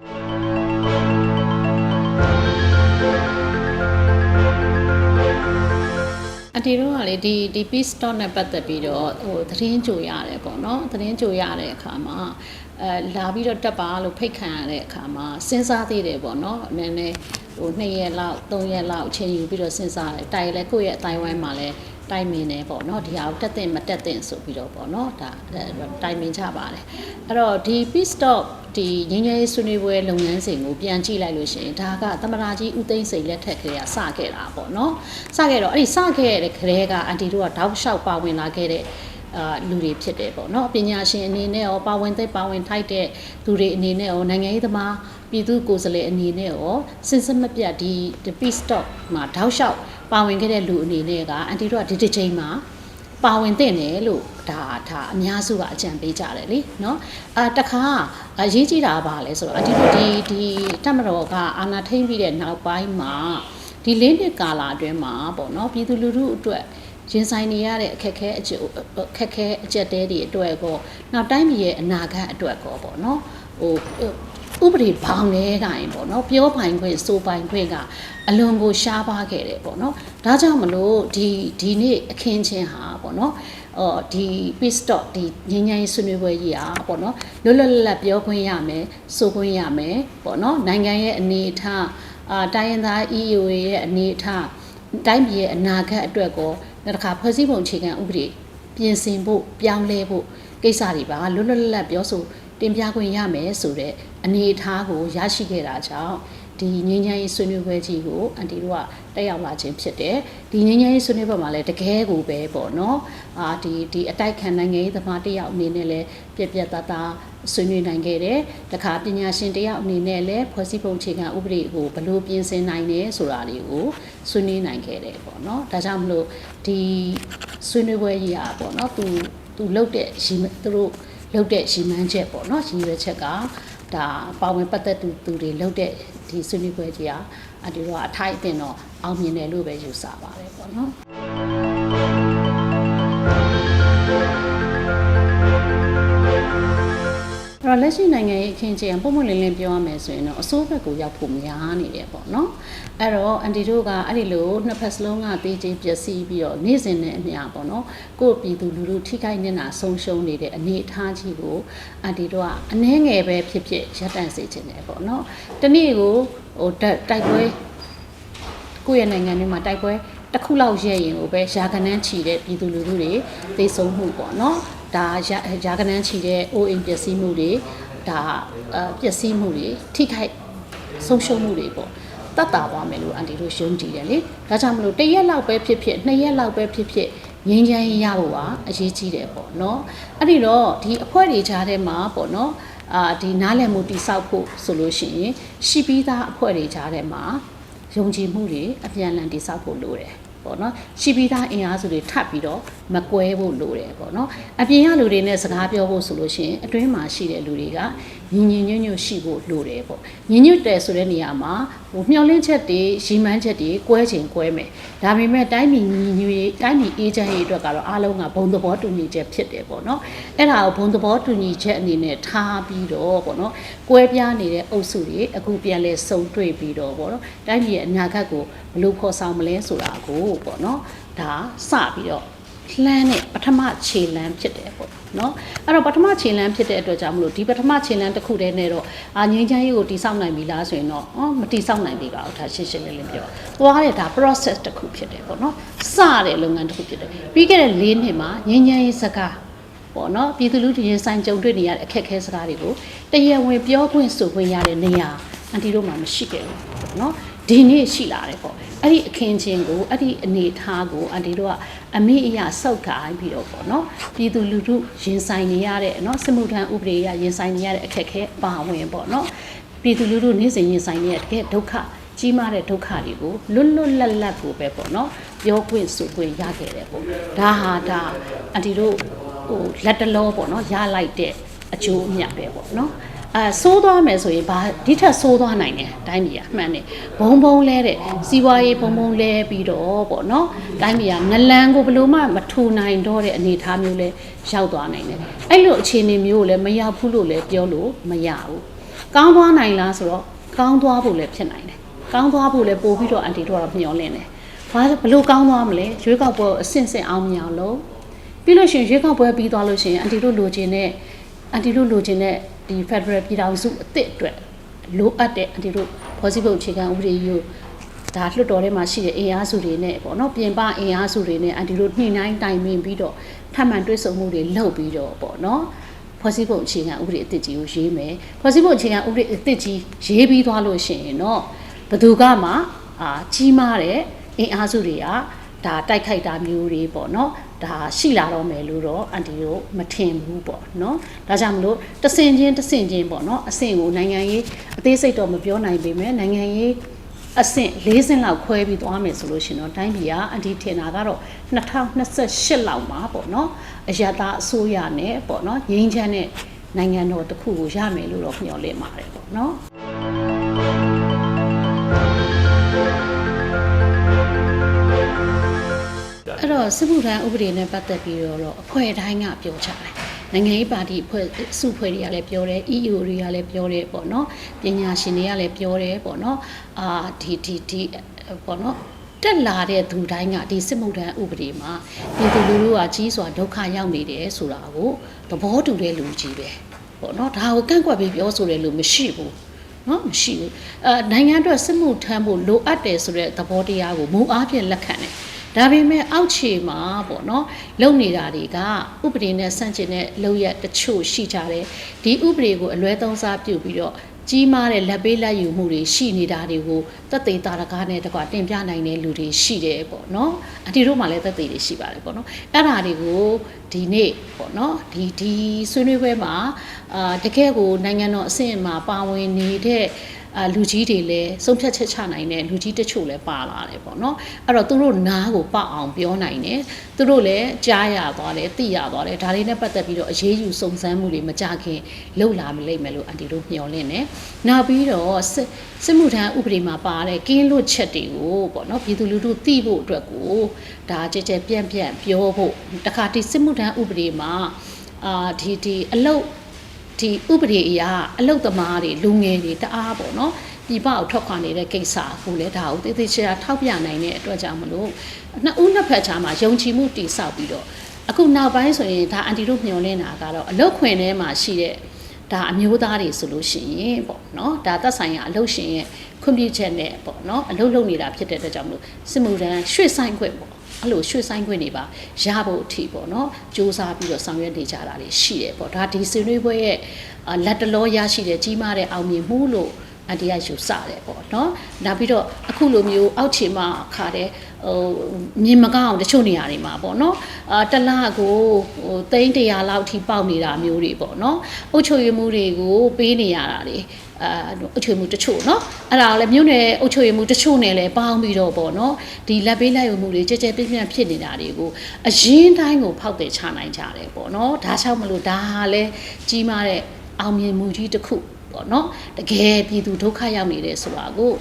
အတီတို့ကလေဒီဒီ peace talk နဲ့ပတ်သက်ပြီးတော့ဟိုသတင်းကြိုရတယ်ပေါ့နော်သတင်းကြိုရတဲ့အခါမှာအဲလာပြီးတော့တက်ပါလို့ဖိတ်ခံရတဲ့အခါမှာစဉ်းစားသေးတယ်ပေါ့နော်နည်းနည်းဟို2ရက်လောက်3ရက်လောက်အချိန်ယူပြီးတော့စဉ်းစားတယ်တိုင်လဲကိုယ့်ရဲ့အတိုင်းဝိုင်းမှာလဲ တိုင်မင်နေပေါ့နော်ဒီဟာကိုတက်တင်မတက်တင်ဆိုပြီးတော့ပေါ့နော်ဒါတိုင်မင်ကြပါတယ်အဲ့တော့ဒီ peace talk ဒီငင်းငယ်ရေးဆွေးနွေးပွဲလုပ်ငန်းစဉ်ကိုပြန်ကြည့်လိုက်လို့ရှိရင်ဒါကသမရာကြီးဦးသိန်းစိန်လက်ထက်ကလေးကစခဲ့တာပေါ့နော်စခဲ့တော့အဲ့ဒီစခဲ့တဲ့ခရဲကအန်တီတို့ကတောက်လျှောက်ပါဝင်လာခဲ့တဲ့အာလူတွေဖြစ်တယ်ပေါ့နော်ပညာရှင်အနေနဲ့ရောပါဝင်သိပါဝင်ထိုက်တဲ့သူတွေအနေနဲ့ရောနိုင်ငံရေးသမား ပြည်သူကိုယ်စားလှယ်အနေနဲ့ရောစဉ်စမပြတ်ဒီ peace talk မှာတောက်လျှောက်ပါဝင်ခဲ့တဲ့လူအနေနဲ့ကအန်တီတို့ကဒီတစ်ချိန်မှာ ပါဝင်တဲ့တယ်လို့ဒါဒါအများစုကအကြံပေးကြတယ်လीเนาะအာတခါအရေးကြီးတာကဘာလဲဆိုတော့အဒီတို့ဒီဒီတက်မတော်ကအာဏာထိန်းပြီးတဲ့နောက်ပိုင်းမှာဒီလေးနှစ်ကာလအတွင်းမှာပေါ့နော်ပြည်သူလူထုအတွက်ရင်ဆိုင်နေရတဲ့အခက်ခဲအကျအခက်ခဲအကျက်တဲတွေအတွက်ကောနောက်တိုင်းပြည်ရဲ့အနာဂတ်အတွက်ကောပေါ့နော်ဟို ဥပဒေဘောင်လဲတိုင်းပေါ့နော်ပြောပိုင်ခွင့်စိုးပိုင်ခွင့်ကအလွန်ကိုရှားပါခဲ့တယ်ပေါ့နော်ဒါကြောင့်မလို့ဒီဒီနေ့အခင်းချင်းဟာပေါ့နော်အော်ဒီ peace talk ဒီငញ្ញရင်ဆွေးနွေးပွဲကြီးอ่ะပေါ့နော်လွတ်လွတ်လပ်လပ်ပြောခွင့်ရမယ်ဆိုခွင့်ရမယ်ပေါ့နော်နိုင်ငံရဲ့အနေအထားအာတိုင်းရင်းသား EU ရဲ့အနေအထားတိုင်းပြည်ရဲ့အနာဂတ်အတွက်ကိုနောက်တစ်ခါဖွဲ့စည်းပုံအခြေခံဥပဒေပြင်ဆင်ဖို့ပြောင်းလဲဖို့ကိစ္စတွေပါလွတ်လွတ်လပ်လပ်ပြောဆို တင်ပြခွင့်ရမယ်ဆိုတဲ့အနေအထားကိုရရှိခဲ့တာကြောင့်ဒီငင်းငယ်ရေးဆွေးနွေးပွဲကြီးကိုအန်တီတို့ကတက်ရောက်လာခြင်းဖြစ်တယ်။ဒီငင်းငယ်ရေးဆွေးနွေးပွဲမှာလည်းတကယ်ကိုပဲပေါ့နော်။အာဒီဒီအတိုက်ခံနိုင်ငံရေးသမားတယောက်အနေနဲ့လည်းပြက်ပြက်သားသားဆွေးနွေးနိုင်ခဲ့တယ်။တခါပညာရှင်တယောက်အနေနဲ့လည်းဖွဲ့စည်းပုံအခြေခံဥပဒေကိုဘယ်လိုပြင်ဆင်နိုင်လဲဆိုတာလေးကိုဆွေးနွေးနိုင်ခဲ့တယ်ပေါ့နော်။ဒါကြောင့်မလို့ဒီဆွေးနွေးပွဲကြီးอ่ะပေါ့နော်။သူသူလုတ်တဲ့ရီသူတို့ လုတ်တဲ့ရီမန်းချက်ပေါ့နော်ရည်ရွယ်ချက်ကဒါပါဝင်ပတ်သက်သူသူတွေလုတ်တဲ့ဒီဆွေးနွေးပွဲကြီးอ่ะအတူတော့အထိုက်အတင်တော့အောင်မြင်တယ်လို့ပဲယူဆပါတယ်ပေါ့နော် တော့လက်ရှိနိုင်ငံရေးအခင်းကျင်းပုံမှန်လင်းလင်းပြောရမယ်ဆိုရင်တော့အစိုးဘက်ကိုရောက်ဖို့များနေတယ်ပေါ့နော်အဲ့တော့အန်တီတို့ကအဲ့ဒီလိုနှစ်ဖက်စလုံးကတေးချင်းပျက်စီးပြီးတော့နေ့စဉ်နဲ့အမျှပေါ့နော်ကိုယ့်ပြည်သူလူထုထိခိုက်နေတာဆုံးရှုံးနေတဲ့အနေအထားကြီးကိုအန်တီတို့ကအနှဲငယ်ပဲဖြစ်ဖြစ်ရပ်တန့်စေချင်တယ်ပေါ့နော်တနေ့ကိုဟိုတိုက်ပွဲကိုယ့်ရဲ့နိုင်ငံထဲမှာတိုက်ပွဲတစ်ခုလောက်ရဲရင်ကိုပဲယာကနန်းချီတဲ့ပြည်သူလူထုတွေသိဆုံးမှုပေါ့နော် ဒါရာရာကနန်းချီတဲ့အိုးအိမ်ပျက်စီးမှုတွေဒါအပျက်စီးမှုတွေထိခိုက်ဆုံးရှုံးမှုတွေပေါ့တတ်တာသွားမယ်လို့အန်တီတို့ယုံကြည်တယ်လေဒါကြောင့်မလို့တစ်ရက်လောက်ပဲဖြစ်ဖြစ်နှစ်ရက်လောက်ပဲဖြစ်ဖြစ်ငင်းချမ်းရဖို့ကအရေးကြီးတယ်ပေါ့နော်အဲ့ဒီတော့ဒီအဖွဲ့တွေကြားထဲမှာပေါ့နော်အာဒီနားလည်မှုတိဆောက်ဖို့ဆိုလို့ရှိရင်ရှိပြီးသားအဖွဲ့တွေကြားထဲမှာယုံကြည်မှုတွေအပြန်အလှန်တိဆောက်ဖို့လိုတယ် ပေါ့နော်ရှိပြီးသားအင်အားစုတွေထပ်ပြီးတော့မကွဲဖို့လိုတယ်ပေါ့နော်အပြင်ကလူတွေနဲ့စကားပြောဖို့ဆိုလို့ရှိရင်အတွင်းမှာရှိတဲ့လူတွေက ညီညီညွတ်ညွတ်ရှိဖို့လိုတယ်ပေါ့ညီညွတ်တယ်ဆိုတဲ့နေရာမှာဟိုမျှော်လင့်ချက်တွေရီမန်းချက်တွေကွဲချင်ကွဲမယ်ဒါပေမဲ့တိုင်းပြည်ညီညွတ်ရေးတိုင်းပြည်အေးချမ်းရေးအတွက်ကတော့အားလုံးကဘုံသဘောတူညီချက်ဖြစ်တယ်ပေါ့နော်အဲ့ဒါကိုဘုံသဘောတူညီချက်အနေနဲ့ထားပြီးတော့ပေါ့နော်ကွဲပြားနေတဲ့အုပ်စုတွေအခုပြန်လဲစုံတွေ့ပြီးတော့ပေါ့နော်တိုင်းပြည်ရဲ့အနာဂတ်ကိုဘယ်လိုဖော်ဆောင်မလဲဆိုတာကိုပေါ့နော်ဒါစပြီးတော့လှမ်းနဲ့ပထမခြေလမ်းဖြစ်တယ်ပေါ့ နော်အဲ့တော့ပထမခြေလမ်းဖြစ်တဲ့အတွက်ကြောင့်မလို့ဒီပထမခြေလမ်းတစ်ခုတည်းနဲ့တော့အာငင်းချမ်းရေးကိုတိစောက်နိုင်ပြီလားဆိုရင်တော့အော်မတိစောက်နိုင်ပြီပါဘူးဒါရှင်းရှင်းလင်းလင်းပြောသွားတဲ့ဒါ process တစ်ခုဖြစ်တယ်ပေါ့နော်စတဲ့လုပ်ငန်းတစ်ခုဖြစ်တယ်ပြီးခဲ့တဲ့၄နှစ်မှာငင်းချမ်းရေးစကားပေါ့နော်ပြည်သူလူထုရင်ဆိုင်ကြုံတွေ့နေရတဲ့အခက်အခဲစကားတွေကိုတရားဝင်ပြောခွင့်ဆိုခွင့်ရတဲ့နေရာ အန်တီတို့မှမရှိခဲ့ဘူးပေါ့နော်ဒီနေ့ရှိလာတယ်ပေါ့အဲ့ဒီအခင်းချင်းကိုအဲ့ဒီအနေထားကိုအန်တီတို့ကအမိအယစောက်ထားပြီးတော့ပေါ့နော်ပြည်သူလူထုရင်ဆိုင်နေရတဲ့နော်စစ်မှုထမ်းဥပဒေအရရင်ဆိုင်နေရတဲ့အခက်အခဲပါဝင်ပေါ့နော်ပြည်သူလူထုနေ့စဉ်ရင်ဆိုင်နေတဲ့တကယ်ဒုက္ခကြီးမားတဲ့ဒုက္ခတွေကိုလွတ်လွတ်လပ်လပ်ကိုပဲပေါ့နော်ပြောခွင့်ဆိုခွင့်ရခဲ့တယ်ပေါ့ဒါဟာဒါအန်တီတို့ဟိုလက်တလောပေါ့နော်ရလိုက်တဲ့အကျိုးအမြတ်ပဲပေါ့နော် အဲဆိုးသွားမယ်ဆိုရင်ဘာဒီထက်ဆိုးသွားနိုင်တယ်တိုင်းပြည်ကအမှန်နဲ့ဘုံဘုံလဲတဲ့စီးပွားရေးဘုံဘုံလဲပြီးတော့ပေါ့နော်တိုင်းပြည်ကနလန်ကိုဘလို့မှမထူနိုင်တော့တဲ့အနေအထားမျိုးလဲရောက်သွားနိုင်တယ်အဲ့လိုအခြေအနေမျိုးကိုလည်းမရောက်ဘူးလို့လည်းပြောလို့မရဘူးကောင်းသွားနိုင်လားဆိုတော့ကောင်းသွားဖို့လည်းဖြစ်နိုင်တယ်ကောင်းသွားဖို့လည်းပို့ပြီးတော့အန်တီတို့ကတော့မျှော်လင့်တယ်ဘာဘလို့ကောင်းသွားမလဲရွေးကောက်ပွဲအဆင့်ဆင့်အောင်မြင်အောင်လုပ်ပြီးလို့ရှိရင်ရွေးကောက်ပွဲပြီးသွားလို့ရှိရင်အန်တီတို့လိုချင်တဲ့အန်တီတို့လိုချင်တဲ့ ဒီ Federal ပြည်ထောင်စုအသစ်အတွက်လိုအပ်တဲ့အန်တီတို့ဖွဲ့စည်းပုံအခြေခံဥပဒေကိုဒါလွှတ်တော်ထဲမှာရှိတဲ့အင်အားစုတွေနဲ့ပေါ့နော်ပြင်ပအင်အားစုတွေနဲ့အန်တီတို့နှိမ့်နှိုင်းတိုင်ပင်ပြီးတော့ထပ်မံတွဲဆုံမှုတွေလုပ်ပြီးတော့ပေါ့နော်ဖွဲ့စည်းပုံအခြေခံဥပဒေအသစ်ကြီးကိုရေးမယ်ဖွဲ့စည်းပုံအခြေခံဥပဒေအသစ်ကြီးရေးပြီးသွားလို့ရှိရင်တော့ဘယ်သူကမှအာကြီးမားတဲ့အင်အားစုတွေက ဒါတိုက်ခိုက်တာမျိုးတွေပေါ့နော်ဒါရှိလာတော့မယ်လို့တော့အန်တီတို့မထင်ဘူးပေါ့နော်ဒါကြောင့်မလို့တဆင်ချင်းတဆင်ချင်းပေါ့နော်အဆင့်ကိုနိုင်ငံရေးအသေးစိတ်တော့မပြောနိုင်ပေမဲ့နိုင်ငံရေးအဆင့်၄ဆင့်လောက်ခွဲပြီးသွားမယ်ဆိုလို့ရှင်တော့တိုင်းပြည်ကအန်တီထင်တာကတော့2028လောက်မှာပေါ့နော်အယက်သားအစိုးရနဲ့ပေါ့နော်ငြိမ်းချမ်းတဲ့နိုင်ငံတော်တစ်ခုကိုရမယ်လို့တော့မျှော်လင့်ပါတယ်ပေါ့နော် အဲ့တော့စစ်မှုထမ်းဥပဒေနဲ့ပတ်သက်ပြီးတော့အဖွဲ့တိုင်းကပြောချတယ်နိုင်ငံရေးပါတီအဖွဲ့စုဖွဲ့တွေကလည်းပြောတယ် EU တွေကလည်းပြောတယ်ပေါ့နော်ပညာရှင်တွေကလည်းပြောတယ်ပေါ့နော်အာဒီဒီဒီပေါ့နော်တက်လာတဲ့သူတိုင်းကဒီစစ်မှုထမ်းဥပဒေမှာပြည်သူလူထုကကြီးစွာဒုက္ခရောက်နေတယ်ဆိုတာကိုသဘောတူတဲ့လူကြီးပဲပေါ့နော်ဒါကိုကန့်ကွက်ပြီးပြောဆိုတဲ့လူမရှိဘူးနော်မရှိဘူးအဲနိုင်ငံအတွက်စစ်မှုထမ်းဖို့လိုအပ်တယ်ဆိုတဲ့သဘောတရားကိုမူအားဖြင့်လက်ခံတယ် ဒါပေမဲ့အောက်ခြေမှာပေါ့နော်လုံနေတာတွေကဥပဒေနဲ့ဆန့်ကျင်တဲ့လုံရက်တချို့ရှိကြတယ်ဒီဥပဒေကိုအလွဲသုံးစားပြုပြီးတော့ကြီးမားတဲ့လက်ပေးလက်ယူမှုတွေရှိနေတာတွေကိုသက်သေတာရကားနဲ့တကွာတင်ပြနိုင်တဲ့လူတွေရှိတယ်ပေါ့နော်အတီတို့မှလည်းသက်သေတွေရှိပါတယ်ပေါ့နော်အဲ့ဒါတွေကိုဒီနေ့ပေါ့နော်ဒီဒီဆွေးနွေးပွဲမှာအာတကယ်ကိုနိုင်ငံတော်အဆင့်မှာပါဝင်နေတဲ့ အာလူကြီးတွေလည်းဆုံးဖြတ်ချက်ချနိုင်တဲ့လူကြီးတချို့လည်းပါလာတယ်ပေါ့နော်အဲ့တော့သူတို့နားကိုပောက်အောင်ပြောနိုင်တယ်သူတို့လည်းကြားရသွားတယ်သိရသွားတယ်ဒါတွေနဲ့ပတ်သက်ပြီးတော့အရေးယူစုံစမ်းမှုတွေမကြခင်လှုပ်လာမလိမ့်မယ်လို့အန်တီတို့မျှော်လင့်တယ်နောက်ပြီးတော့စစ်စစ်မှုထမ်းဥပဒေမှာပါတဲ့ကင်းလွတ်ချက်တွေကိုပေါ့နော်ပြည်သူလူထုသိဖို့အတွက်ကိုဒါကြဲကြဲပြန့်ပြန့်ပြောဖို့တခါဒီစစ်မှုထမ်းဥပဒေမှာအာဒီဒီအလုတ် ဒီဥပဒေအရာအလုတ်သမားတွေလူငယ်တွေတအားပေါ့နော်ပြည်ပကိုထွက်ခွာနေတဲ့ကိစ္စကိုလည်းဒါကိုတိတိကျကျထောက်ပြနိုင်တဲ့အတွက်ကြောင့်မလို့နှစ်ဦးနှစ်ဖက်ခြားမှာယုံကြည်မှုတည်ဆောက်ပြီးတော့အခုနောက်ပိုင်းဆိုရင်ဒါအန်တီတို့မျှော်လင့်တာကတော့အလုတ်ခွင်ထဲမှာရှိတဲ့ဒါအမျိုးသားတွေဆိုလို့ရှိရင်ပေါ့နော်ဒါသက်ဆိုင်ရာအလုတ်ရှင်ရဲ့ခွင့်ပြုချက်နဲ့ပေါ့နော်အလုတ်လုပ်နေတာဖြစ်တဲ့အတွက်ကြောင့်မလို့စစ်မှုထမ်းရွှေ့ဆိုင်ခွင့်ပေါ့ အဲ့လိုရွှေ့ဆိုင်ခွင့်တွေပါရဖို့အထိပေါ့နော်စူးစမ်းပြီးတော့ဆောင်ရွက်နေကြတာတွေရှိတယ်ပေါ့ဒါဒီဆွေးနွေးပွဲရဲ့အာလက်တလောရရှိတဲ့ကြီးမားတဲ့အောင်မြင်မှုလို့အန်တီကယူဆတယ်ပေါ့နော်နောက်ပြီးတော့အခုလိုမျိုးအောက်ခြေမှာခါတဲ့ဟိုမြင်မကောင်းအောင်တချို့နေရာတွေမှာပေါ့နော်အာတလကိုဟိုသိန်း100လောက်ထိပေါက်နေတာမျိုးတွေပေါ့နော်အုတ်ချုပ်ရမှုတွေကိုပေးနေရတာတွေ အာအုပ်ချုပ်မှုတချို့နော်အဲ့ဒါကလည်းမြို့နယ်အုပ်ချုပ်မှုတချို့နယ်လည်းပေါင်းပြီးတော့ပေါ့နော်ဒီလက်ပေးလိုက်ရုံမှုတွေကြဲကြဲပြန့်ပြန့်ဖြစ်နေတာတွေကိုအရင်တိုင်းကိုဖောက်တယ်ချနိုင်ကြတယ်ပေါ့နော်ဒါကြောင့်မလို့ဒါဟာလည်းကြီးမားတဲ့အောင်မြင်မှုကြီးတစ်ခု ပေါ့နော်တကယ်ပြည်သူဒုက္ခရောက်နေတယ်ဆိုတာကို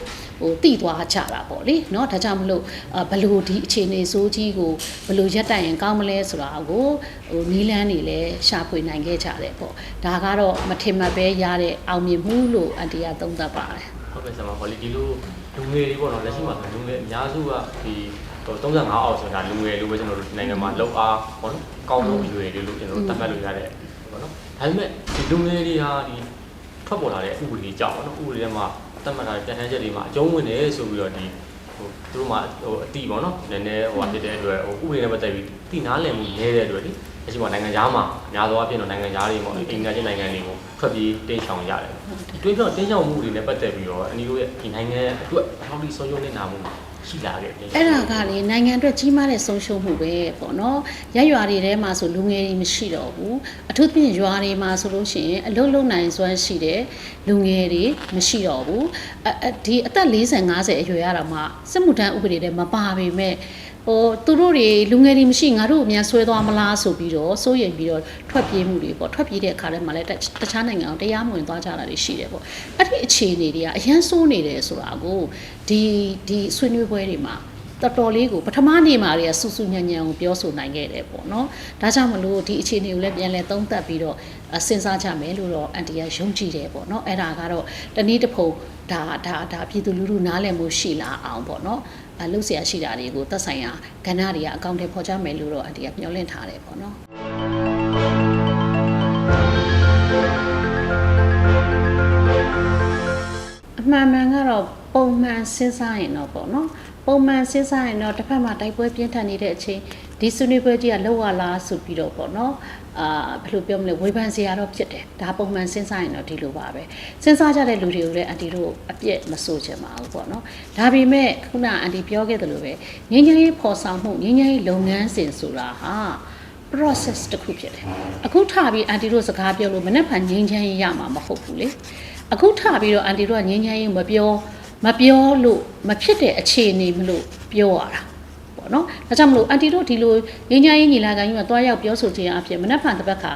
ဟိုတိသွားကြတာပေါ့လေเนาะဒါကြောင့်မလို့ဘလို့ဒီအခြေအနေဆိုးကြီးကိုဘလို့ရက်တိုင်ရင်ကောင်းမလဲဆိုတာကိုဟိုနီးလန်းနေလဲရှာဖွေနိုင်ခဲ့ကြတယ်ပေါ့ဒါကတော့မထင်မှတ်ပဲရတဲ့အောင်မြင်မှုလို့အန်တီကသုံးသပ်ပါတယ် ဟုတ်ကဲ့ဆရာမဟောလီဒီလိုလူငယ်တွေပေါ့နော်လက်ရှိမှာဆိုလူငယ်အများစုကဒီဟို35အောက်ဆိုတာလူငယ်လို့ပဲကျွန်တော်တို့နိုင်ငံမှာလောက်အားပေါ့နော်ကောင်းဆုံးအရွယ်တွေလို့ကျွန်တော်တို့သတ်မှတ်လို့ရတဲ့ပေါ့နော်ဒါပေမဲ့ဒီလူငယ်တွေဟာဒီ ထွက်ပေါ်လာတဲ့ဥပဒေကြောင့်ပေါ့နော်ဥပဒေထဲမှာသတ်မှတ်ထားတဲ့ပြန်ထမ်းချက်တွေမှာအကျုံးဝင်တယ်ဆိုပြီးတော့ဒီဟိုသူတို့မှာဟိုအတိပေါ့နော်နည်းနည်းဟိုဟာဖြစ်တဲ့အတွက်ဟိုဥပဒေနဲ့ပတ်သက်ပြီးတိနားလည်မှုနည်းတဲ့အတွက်ဒီအချိန်မှာနိုင်ငံသားမှာအများသောအားဖြင့်တော့နိုင်ငံသားတွေပေါ့အိမ်ကချင်းနိုင်ငံတွေကိုထွက်ပြေးတင်းရှောင်ရတယ်တွင်းပြောတင်းရှောင်မှုတွေနဲ့ပတ်သက်ပြီးတော့အနီတို့ရဲ့ဒီနိုင်ငံအတွက်အထောက်အပံ့ဆုံးရှုံးနေတာမှု ရှိလာခဲ့တယ်အဲ့ဒါကလေနိုင်ငံအတွက်ကြီးမားတဲ့ဆုံးရှုံးမှုပဲပေါ့နော်ရက်ရွာတွေထဲမှာဆိုလူငယ်တွေမရှိတော့ဘူးအထူးသဖြင့်ရွာတွေမှာဆိုလို့ရှိရင်အလုတ်လုံနိုင်စွမ်းရှိတဲ့လူငယ်တွေမရှိတော့ဘူးအအဒီအသက်40 50အရွယ်ရတော့မှစစ်မှုထမ်းဥပဒေတွေမပါပေမဲ့ ဟိုသူတို့တွေလူငယ်တွေမရှိငါတို့အများဆွဲသွားမလားဆိုပြီးတော့စိုးရိမ်ပြီးတော့ထွက်ပြေးမှုတွေပေါ့ထွက်ပြေးတဲ့အခါထဲမှာလည်းတတခြားနိုင်ငံအောင်တရားမဝင်သွားကြတာတွေရှိတယ်ပေါ့အဲ့ဒီအခြေအနေတွေကအရန်ဆိုးနေတယ်ဆိုတာကိုဒီဒီဆွေးနွေးပွဲတွေမှာတော်တော်လေးကိုပထမနေ့မှာတွေကဆူဆူညံ့ညံ့ကိုပြောဆိုနိုင်ခဲ့တယ်ပေါ့နော်ဒါကြောင့်မလို့ဒီအခြေအနေကိုလည်းပြန်လဲသုံးသပ်ပြီးတော့အစဉ်းစားကြမယ်လို့တော့အန်တီကယုံကြည်တယ်ပေါ့နော်အဲ့ဒါကတော့တနည်းတစ်ဖုံဒါဒါဒါပြည်သူလူထုနားလည်မှုရှိလာအောင်ပေါ့နော်အ လုပ်ဆရာရှိတာတွေကိုသက်ဆိုင်ရာကဏ္ဍတွေကအကောင့်တွေဖော်ကြမယ်လို့တော့အန်တီကမျှော်လင့်ထားတယ်ပေါ့နော် အမှန်မှန်ကတော့ပုံမှန်စဉ်းစားရင်တော့ပေါ့နော်ပုံမှန်စဉ်းစားရင်တော့တစ်ဖက်မှာတိုက်ပွဲပြင်းထန်နေတဲ့အချိန်ဒီဆွေးနွေးပွဲကြီးကလောက်ရလားဆိုပြီးတော့ပေါ့နော်အာဘယ်လိုပြောမလဲဝေဖန်စရာတော့ဖြစ်တယ်ဒါပုံမှန်စဉ်းစားရင်တော့ဒီလိုပါပဲစဉ်းစားကြတဲ့လူတွေကိုလည်းအန်တီတို့အပြစ်မဆိုချင်ပါဘူးပေါ့နော်ဒါပေမဲ့ခုနအန်တီပြောခဲ့သလိုပဲငင်းငင်းရေးပေါ်ဆောင်မှုငင်းငင်းရေးလုပ်ငန်းစဉ်ဆိုတာဟာ process တစ်ခုဖြစ်တယ်အခုထပြီးအန်တီတို့စကားပြောလို့မနေ့ကငင်းချမ်းရေးရမှာမဟုတ်ဘူးလေ အခုထပြီးတော့အန်တီတို့ကငင်းငင်းရေးမပြောမပြောလို့မဖြစ်တဲ့အခြေအနေမလို့ပြောရတာပေါ့နော်ဒါကြောင့်မလို့အန်တီတို့ဒီလိုငင်းငင်းရေးညီလာခံကြီးမှာတွားရောက်ပြောဆိုခြင်းအဖြစ်မနှက်ဖန်တစ်ပတ်ခါ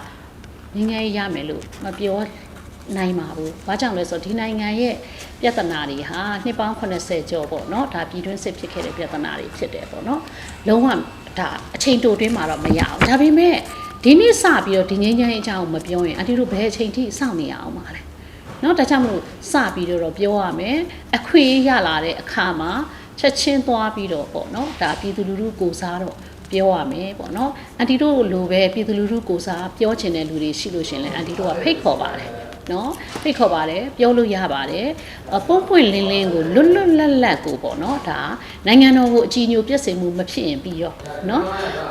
ငင်းငင်းရေးရမယ်လို့မပြောနိုင်ပါဘူး။ဘာကြောင့်လဲဆိုတော့ဒီနိုင်ငံရဲ့ပြဿနာတွေဟာနှစ်ပေါင်း80ကျော်ပေါ့နော်ဒါပြည်တွင်းစစ်ဖြစ်ခဲ့တဲ့ပြဿနာတွေဖြစ်တယ်ပေါ့နော်။လုံးဝဒါအချိန်တိုတွင်းမှာတော့မရအောင်။ဒါပေမဲ့ဒီနေ့စပြီးတော့ဒီငင်းငင်းရေးအကြောင်းကိုမပြောရင်အန်တီတို့ဘယ်အချိန်ထိစောင့်နေရအောင်ပါလဲ။ เนาะဒါကြောင့်မလို့စပြီးတော့ပြောရမယ်အခွင့်အရေးရလာတဲ့အခါမှာချက်ချင်းသွားပြီးတော့ပေါ့เนาะဒါပြည်သူလူထုကိုစားတော့ပြောရမယ်ပေါ့เนาะအန်တီတို့လိုပဲပြည်သူလူထုကိုစားပြောချင်တဲ့လူတွေရှိလို့ရှရင်လဲအန်တီတို့ကဖိတ်ခေါ်ပါတယ် နော်ဖိတ်ခေါ်ပါတယ်ပြောလို့ရပါတယ်အပုံပွင့်လင်းလင်းကိုလွတ်လွတ်လပ်လပ်ကိုပေါ့နော်ဒါနိုင်ငံတော်ကိုအကြည်ညိုပြည့်စုံမှုမဖြစ်ရင်ပြီးရောနော်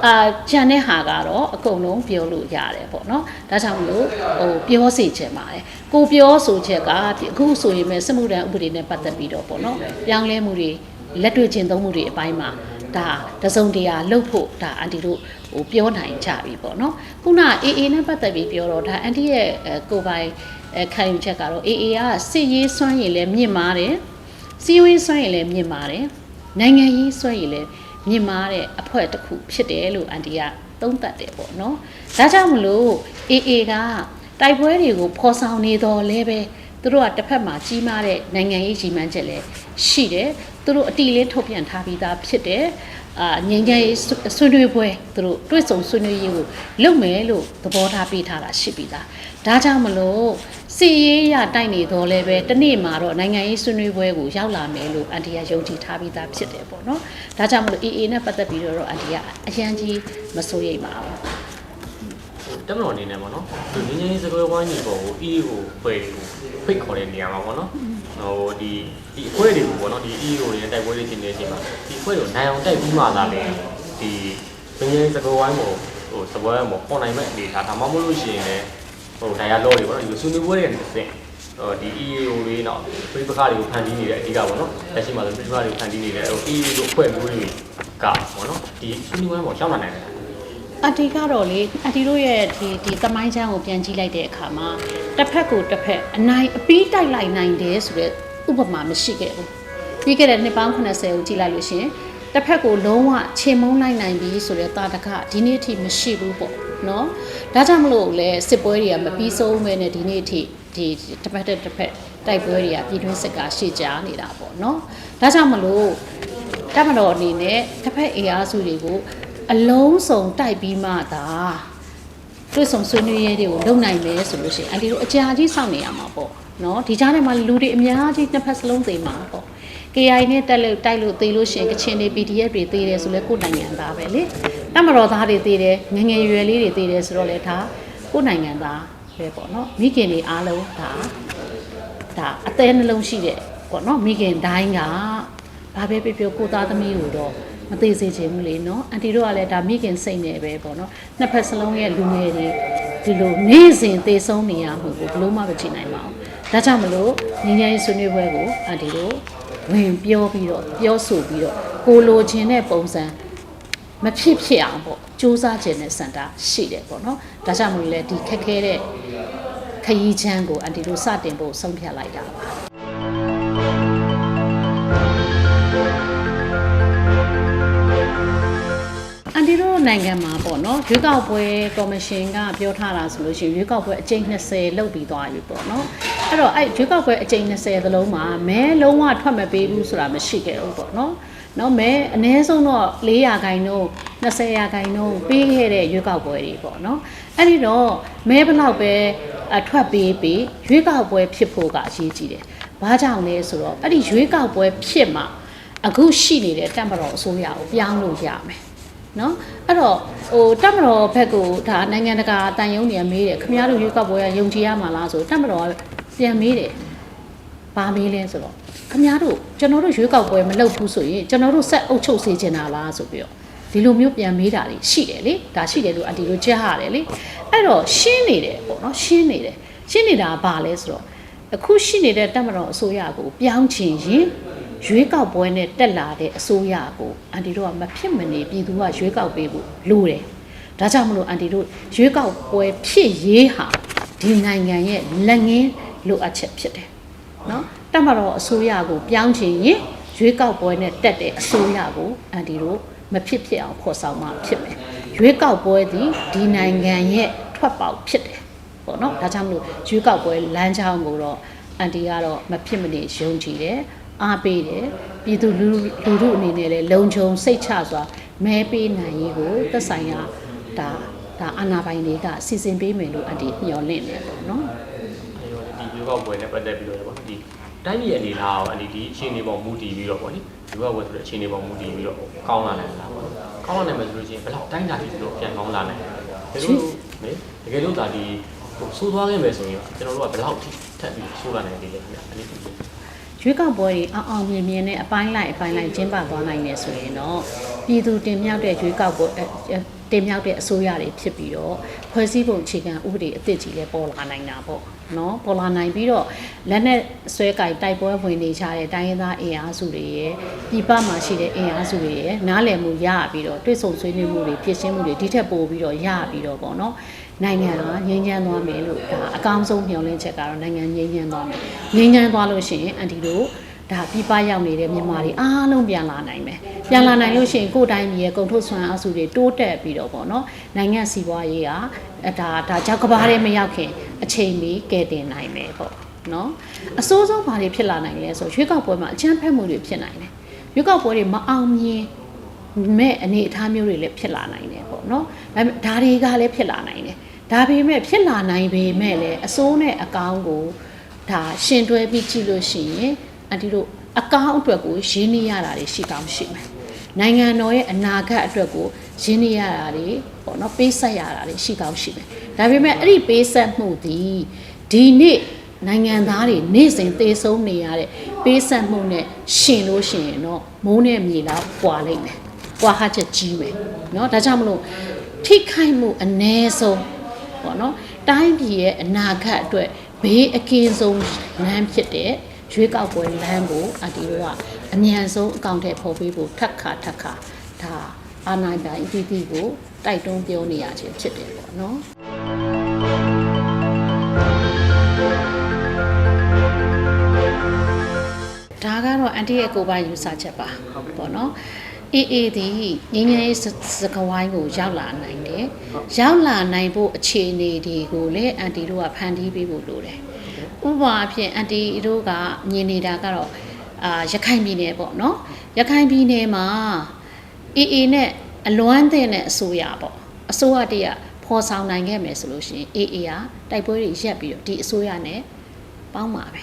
အာဂျန်တဲ့ဟာကတော့အကုန်လုံးပြောလို့ရတယ်ပေါ့နော်ဒါကြောင့်မလို့ဟိုပြောစီချင်ပါတယ်ကိုပြောဆိုချက်ကအခုဆိုရင်မဲ့စမှုတန်ဥပဒေနဲ့ပတ်သက်ပြီးတော့ပေါ့နော်ပြောင်းလဲမှုတွေလက်တွေ့ကျင့်သုံးမှုတွေအပိုင်းမှာ ဒါတစုံတရာလှုပ်ဖို့ဒါအန်တီတို့ဟိုပြောနိုင်ကြပြီပေါ့နော်ခုနအေးအေးနဲ့ပတ်သက်ပြီးပြောတော့ဒါအန်တီရဲ့အဲကိုယ်ပိုင်အဲခံယူချက်ကတော့အေးအေးကစစ်ရေးစွမ်းရည်လည်းမြင့်မားတယ်စီးဝေးစွမ်းရည်လည်းမြင့်မားတယ်နိုင်ငံရေးစွမ်းရည်လည်းမြင့်မားတဲ့အဖွဲ့တစ်ခုဖြစ်တယ်လို့အန်တီကသုံးသပ်တယ်ပေါ့နော်ဒါကြောင့်မလို့အေးအေးကတိုက်ပွဲတွေကိုဖော်ဆောင်နေတော့လဲပဲသူတို့ကတစ်ဖက်မှာကြီးမားတဲ့နိုင်ငံရေးကြီးမှန်းချက်လည်းရှိတယ် သူတို့အတီလေးထုတ်ပြန်ထားပြီးသားဖြစ်တယ်အာငញ្ញရေးဆွေးနွေးပွဲသူတို့တွစ်ဆုံဆွေးနွေးရေးကိုလုပ်မယ်လို့သဘောထားပေးထားတာရှိပြီးသားဒါကြောင့်မလို့စီရေးရတိုက်နေတော့လဲပဲတနေ့မှာတော့နိုင်ငံရေးဆွေးနွေးပွဲကိုရောက်လာမယ်လို့အန်တီကယုံကြည်ထားပြီးသားဖြစ်တယ်ပေါ့နော်ဒါကြောင့်မလို့ AA နဲ့ပတ်သက်ပြီးတော့အန်တီကအရန်ကြီးမစိုးရိမ်ပါဘူးတက်မတော်အနေနဲ့ပေါ့နော်ဒီငင်းငင်းစကွဲဝိုင်းကြီးပေါ်ကိုအီးကိုဖွဲ့ကိုဖိတ်ခေါ်တဲ့နေရာမှာပေါ့နော်ဟို ဒီဒီအဖွဲတွေကိုပေါ့နော်ဒီအီးကိုရဲ့တိုက်ပွဲလေးဖြစ်နေတဲ့အချိန်မှာဒီအဖွဲကိုနိုင်အောင်တိုက်ပြီးမှသာလေဒီငင်းငင်းစကွဲဝိုင်းပေါ်ဟိုစပွဲပေါ်ပေါ်နိုင်မဲ့အနေထားဒါမှမဟုတ်လို့ရှိရင်လည်းဟိုဒါရလော့တွေပေါ့နော်ဒီဆွေးနွေးပွဲတွေနဲ့ဆင့်ဟိုဒီ EAO တွေတော့ပြိပခါတွေကိုဖန်တီးနေတဲ့အဓိကပေါ့နော်လက်ရှိမှာဆိုပြိပခါတွေကိုဖန်တီးနေတဲ့ဟို EAO တို့အဖွဲ့မျိုးတွေကပေါ့နော်ဒီဆွေးနွေးပွဲပေါ်ရှောင်းလာနိုင်တယ်အန်တီကတော့လေအန်တီတို့ရဲ့ဒီဒီသမိုင်းချမ်းကိုပြန်ကြည့်လိုက်တဲ့အခါမှာတစ်ဖက်ကိုတစ်ဖက်အနိုင်အပီးတိုက်လိုက်နိုင်တယ်ဆိုတော့ ဥပမာမရှိခဲ့ဘူးပြီးခဲ့တဲ့နှစ်ပေါင်း80ကိုကြည့်လိုက်လို့ရှရင်တစ်ဖက်ကိုလုံးဝချေမုန်းလိုက်နိုင်ပြီဆိုတဲ့တာတကဒီနေ့အထိမရှိဘူးပေါ့နော်ဒါကြောင့်မလို့လေစစ်ပွဲတွေကမပြီးဆုံးပဲနဲ့ဒီနေ့အထိဒီတစ်ဖက်တစ်ဖက်တိုက်ပွဲတွေကပြည်တွင်းစစ်ကရှေ့ကြားနေတာပေါ့နော်ဒါကြောင့်မလို့တပ်မတော်အနေနဲ့တစ်ဖက်အေအားစုတွေကိုအလုံးစုံတိုက်ပြီးမှသာ တွေ့ဆုံဆွေးနွေးရေးတွေကိုလုပ်နိုင်မယ်ဆိုလို့ရှိရင်အန်တီတို့အကြာကြီးစောင့်နေရမှာပေါ့နော်ဒီကြားထဲမှာလူတွေအများကြီးနှစ်ဖက်စလုံးသိမှာပေါ့ KI နဲ့တက်လို့တိုက်လို့သိလို့ရှိရင်ကချင်တွေ PDF တွေသိတယ်ဆိုလဲကိုယ်နိုင်ငံသားပဲလေတပ်မတော်သားတွေသိတယ်ငယ်ငယ်ရွယ်လေးတွေသိတယ်ဆိုတော့လေဒါကိုယ်နိုင်ငံသားပဲပေါ့နော်မိခင်တွေအားလုံးဒါဒါအသေးနှလုံးရှိတဲ့ပေါ့နော်မိခင်တိုင်းကဘာပဲပြောပြောကိုသားသမီးကိုတော့ မသေးစေချင်ဘူးလေနော်အန်တီတို့ကလည်းဒါမိခင်စိတ်နဲ့ပဲပေါ့နော်နှစ်ဖက်စလုံးရဲ့လူငယ်တွေဒီလိုနေ့စဉ်သေဆုံးနေရမှုကိုဘလို့မှမကြည့်နိုင်ပါဘူးဒါကြောင့်မလို့ငញ្ញရေးဆွေးနွေးပွဲကိုအန်တီတို့ဝင်ပြောပြီးတော့ပြောဆိုပြီးတော့ကိုလိုချင်တဲ့ပုံစံမဖြစ်ဖြစ်အောင်ပေါ့စူးစမ်းခြင်းနဲ့စန္ဒရှိတယ်ပေါ့နော်ဒါကြောင့်မလို့လေဒီခက်ခဲတဲ့ခရီးချမ်းကိုအန်တီတို့စတင်ဖို့ဆုံးဖြတ်လိုက်တာပါ န်တီတို့နိုင်ငံမှာပေါ့နော်ရွေးကောက်ပွဲကော်မရှင်ကပြောထားတာဆိုလို့ရှိရင်ရွေးကောက်ပွဲအကြိမ်20လုပ်ပြီးသွားပြီပေါ့နော်အဲ့တော့အဲ့ရွေးကောက်ပွဲအကြိမ်20သလုံးမှာမဲလုံးဝထွက်မပေးဘူးဆိုတာမရှိခဲ့ဘူးပေါ့နော်နော်မဲအနည်းဆုံးတော့400ခိုင်နှုန်း20ရာခိုင်နှုန်းပေးခဲ့တဲ့ရွေးကောက်ပွဲတွေပေါ့နော်အဲ့ဒီတော့မဲဘလောက်ပဲအထွက်ပေးပေးရွေးကောက်ပွဲဖြစ်ဖို့ကအရေးကြီးတယ်ဘာကြောင့်လဲဆိုတော့အဲ့ဒီရွေးကောက်ပွဲဖြစ်မှအခုရှိနေတဲ့တပ်မတော်အစိုးရကိုပြောင်းလို့ရမယ် နော်အဲ့တော့ဟိုတပ်မတော်ဘက်ကိုဒါနိုင်ငံတကာတန်ယုံတွေကမေးတယ်ခင်ဗျားတို့ရွေးကောက်ပွဲကယုံကြည်ရမှာလားဆိုတပ်မတော်ကပြန်မေးတယ်ဘာမေးလဲဆိုတော့ခမရတို့ကျွန်တော်တို့ရွေးကောက်ပွဲမလုပ်ဘူးဆိုရင်ကျွန်တော်တို့ဆက်အုပ်ချုပ်စေချင်တာလားဆိုပြီးတော့ဒီလိုမျိုးပြန်မေးတာတွေရှိတယ်လေဒါရှိတယ်လို့အန်တီတို့ကြားရတယ်လေအဲ့တော့ရှင်းနေတယ်ပေါ့နော်ရှင်းနေတယ်ရှင်းနေတာကဘာလဲဆိုတော့အခုရှိနေတဲ့တပ်မတော်အစိုးရကိုပြောင်းချင်ရင် ရွေးကောက်ပွဲနဲ့တက်လာတဲ့အစိုးရကိုအန်တီတို့ကမဖြစ်မနေပြည်သူကရွေးကောက်ပေးဖို့လိုတယ်ဒါကြောင့်မလို့အန်တီတို့ရွေးကောက်ပွဲဖြစ်ရေးဟာဒီနိုင်ငံရဲ့လက်ငင်းလိုအပ်ချက်ဖြစ်တယ်နော်တက်မတော်အစိုးရကိုပြောင်းချင်ရင်ရွေးကောက်ပွဲနဲ့တက်တဲ့အစိုးရကိုအန်တီတို့မဖြစ်ဖြစ်အောင်ဖော်ဆောင်မှဖြစ်မယ်ရွေးကောက်ပွဲသည်ဒီနိုင်ငံရဲ့ထွက်ပေါက်ဖြစ်တယ်ပေါ့နော်ဒါကြောင့်မလို့ရွေးကောက်ပွဲလမ်းကြောင်းကိုတော့အန်တီကတော့မဖြစ်မနေယုံကြည်တယ် အားပေးတယ်ပြည်သူလူလူထုအနေနဲ့လည်းလုံခြုံစိတ်ချစွာမဲပေးနိုင်ရေးကိုသက်ဆိုင်ရာဒါဒါအာဏာပိုင်တွေကစီစဉ်ပေးမယ်လို့အန်တီမျှော်လင့်တယ်ပေါ့နော်ဒီရွေးကောက်ပွဲနဲ့ပတ်သက်ပြီးတော့ပေါ့ဒီတိုင်းပြည်အနေထားအောင်အနေဒီအခြေအနေပေါ်မူတည်ပြီးတော့ပေါ့နိရွေးကောက်ပွဲဆိုတဲ့အခြေအနေပေါ်မူတည်ပြီးတော့ကောင်းလာနိုင်လားပေါ့ကောင်းလာနိုင်မယ်ဆိုလို့ရှိရင်ဘယ်လောက်တိုင်းတာထိဆိုတော့ပြန်ကောင်းလာနိုင်လဲတကယ်လို့မေတကယ်လို့ဒါဒီဟိုဆိုးသွားခဲ့မယ်ဆိုရင်ကျွန်တော်တို့ကဘယ်လောက်ထိထပ်ပြီးဆိုးလာနိုင်သေးလဲခင်ဗျအဲ့ဒီ ရွေးကောက်ပွဲတွေအောင်အောင်မြင်မြင်နဲ့အပိုင်းလိုက်အပိုင်းလိုက်ကျင်းပသွားနိုင်တယ်ဆိုရင်တော့ပြည်သူတင်မြှောက်တဲ့ရွေးကောက်ပွဲအဲအဲတင်မြှောက်တဲ့အစိုးရတွေဖြစ်ပြီးတော့ဖွဲ့စည်းပုံအခြေခံဥပဒေအသစ်ကြီးလည်းပေါ်လာနိုင်တာပေါ့နော်ပေါ်လာနိုင်ပြီးတော့လက်နဲ့ဆွဲကင်တိုက်ပွဲဝင်နေကြတဲ့တိုင်းရင်းသားအင်အားစုတွေရဲ့ပြည်ပမှာရှိတဲ့အင်အားစုတွေရဲ့နားလည်မှုရပြီးတော့တွေ့ဆုံဆွေးနွေးမှုတွေဖြစ်ရှင်းမှုတွေဒီထက်ပိုပြီးတော့ရပြီးတော့ပေါ့နော် နိုင်ငံကငြိမ်းချမ်းသွားမယ်လို့ဒါအကောင်းဆုံးမျှော်လင့်ချက်ကတော့နိုင်ငံငြိမ်းချမ်းသွားမယ်ငြိမ်းချမ်းသွားလို့ရှိရင်အန်တီတို့ဒါပြပရောက်နေတဲ့မြန်မာတွေအားလုံးပြန်လာနိုင်မယ်ပြန်လာနိုင်လို့ရှိရင်ကိုယ်တိုင်းပြည်ရဲ့ကုန်ထုတ်ဆွမ်းအားစုတွေတိုးတက်ပြီးတော့ပေါ့နော်နိုင်ငံစီးပွားရေးကအဲဒါဒါကြောက်ကဘာတွေမရောက်ခင်အချိန်မီကယ်တင်နိုင်မယ်ပေါ့နော်အစိုးဆုံးဘာတွေဖြစ်လာနိုင်လဲဆိုရွေးကောက်ပွဲမှာအချမ်းဖက်မှုတွေဖြစ်နိုင်တယ်ရွေးကောက်ပွဲတွေမအောင်မြင်မဲ့အနေအထားမျိုးတွေလည်းဖြစ်လာနိုင်တယ်ပေါ့နော်ဒါပေမဲ့ဒါတွေကလည်းဖြစ်လာနိုင်တယ် ဒါပေမဲ့ဖြစ်လာနိုင်ပေမဲ့လည်းအစိုးနဲ့အကောင်းကိုဒါရှင်တွဲပြီးကြည့်လို့ရှိရင်အန်တီတို့အကောင်းအတွက်ကိုရင်းနှီးရတာတွေရှိကောင်းရှိမယ်နိုင်ငံတော်ရဲ့အနာဂတ်အတွက်ကိုရင်းနှီးရတာတွေပေါ့နော်ပေးဆက်ရတာတွေရှိကောင်းရှိမယ်ဒါပေမဲ့အဲ့ဒီပေးဆက်မှုဒီဒီနေ့နိုင်ငံသားတွေနေ့စဉ်သေဆုံးနေရတဲ့ပေးဆက်မှုနဲ့ရှင်လို့ရှိရင်တော့မိုးနဲ့မြေလောက်ပွာလိမ့်မယ်ပွာဟာချက်ကြီးမယ်เนาะဒါကြောင့်မလို့ထိခိုက်မှုအ ਨੇ ဆုံး ပေါ့နော်တိုင်းပြည်ရဲ့အနာဂတ်အတွက်ဘေးအကင်းဆုံးလမ်းဖြစ်တဲ့ရွေးကောက်ပွဲလမ်းကိုအတီတို့ကအမြန်ဆုံးအကောင့်ထဲပေါ်ပေးဖို့ထက်ခါထက်ခါဒါအာဏာပိုင်အသီးသီးကိုတိုက်တွန်းပြောနေရခြင်းဖြစ်တယ်ပေါ့နော်ဒါကတော့အန်တီရဲ့ကိုယ်ပိုင်ယူဆချက်ပါပေါ့နော် အေးအေးဒီငင်းငယ်စကဝိုင်းကိုရောက်လာနိုင်တယ်ရောက်လာနိုင်ဖို့အခြေအနေတွေကိုလည်းအန်တီတို့ကဖန်တီးပေးဖို့လိုတယ်ဥပမာအဖြစ်အန်တီတို့ကမြင်နေတာကတော့အာရခိုင်ပြည်နယ်ပေါ့နော်ရခိုင်ပြည်နယ်မှာအေးအေးနဲ့အလွမ်းတဲ့အစိုးရပေါ့အစိုးရတည်းကဖော်ဆောင်နိုင်ခဲ့မယ်ဆိုလို့ရှိရင်အေးအေးကတိုက်ပွဲတွေရက်ပြီးတော့ဒီအစိုးရနဲ့ပေါင်းပါပဲ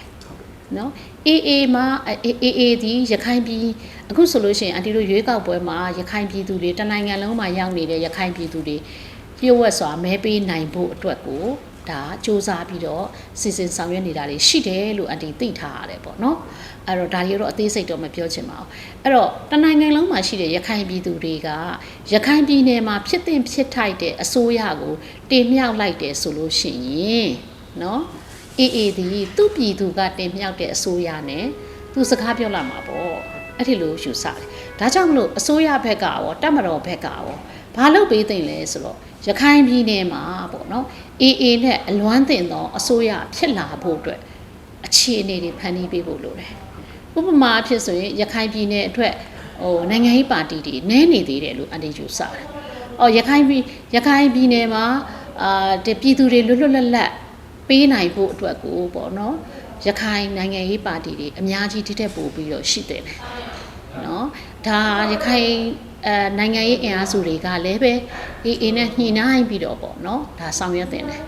နော်အေးအေးမှာအေးအေးအေးဒီရခိုင်ပြည်အခုဆိုလို့ရှိရင်အတီတို့ရွေးကောက်ပွဲမှာရခိုင်ပြည်သူတွေတနိုင်ငံလုံးမှာရောက်နေတဲ့ရခိုင်ပြည်သူတွေပြုတ်ဝက်စွာမဲပေးနိုင်ဖို့အတွက်ကိုဒါစ조사ပြီးတော့စီစဉ်ဆောင်ရွက်နေတာတွေရှိတယ်လို့အတီသိထားရတယ်ပေါ့နော်အဲ့တော့ဒါတွေတော့အသေးစိတ်တော့မပြောချင်ပါဘူးအဲ့တော့တနိုင်ငံလုံးမှာရှိတဲ့ရခိုင်ပြည်သူတွေကရခိုင်ပြည်နယ်မှာဖြစ်တဲ့ဖြစ်ထိုက်တဲ့အစိုးရကိုတင်မြှောက်လိုက်တယ်ဆိုလို့ရှိရင်နော် အေးအေးဒီသူ့ပြည်သူကတင်မြှောက်တဲ့အစိုးရနဲ့သူစကားပြောလာမှာပေါ့အဲ့ဒီလိုယူဆတယ်ဒါကြောင့်မလို့အစိုးရဘက်ကရောတပ်မတော်ဘက်ကရောဘာလုပ်ပေးသိမ့်လဲဆိုတော့ရခိုင်ပြည်နယ်မှာပေါ့နော်အေးအေးနဲ့အလွမ်းတင်သောအစိုးရဖြစ်လာဖို့အတွက်အခြေအနေတွေဖန်တီးပေးဖို့လိုတယ်ဥပမာအဖြစ်ဆိုရင်ရခိုင်ပြည်နယ်အတွက်ဟိုနိုင်ငံရေးပါတီတွေနည်းနေသေးတယ်လို့အန်တီယူဆတယ်။အော်ရခိုင်ပြည်ရခိုင်ပြည်နယ်မှာအာဒီပြည်သူတွေလွတ်လွတ်လပ်လပ် ပေးနိုင်ဖို့အတွက်ကိုပေါ့နော်ရခိုင်နိုင်ငံရေးပါတီတွေအများကြီးတိတက်ပို့ပြီးတော့ရှိတယ်နော်ဒါရခိုင်အဲနိုင်ငံရေးအင်အားစုတွေကလည်းပဲအေးအေးနဲ့ညှိနှိုင်းပြီးတော့ပေါ့နော်ဒါဆောင်ရွက်တင်တယ်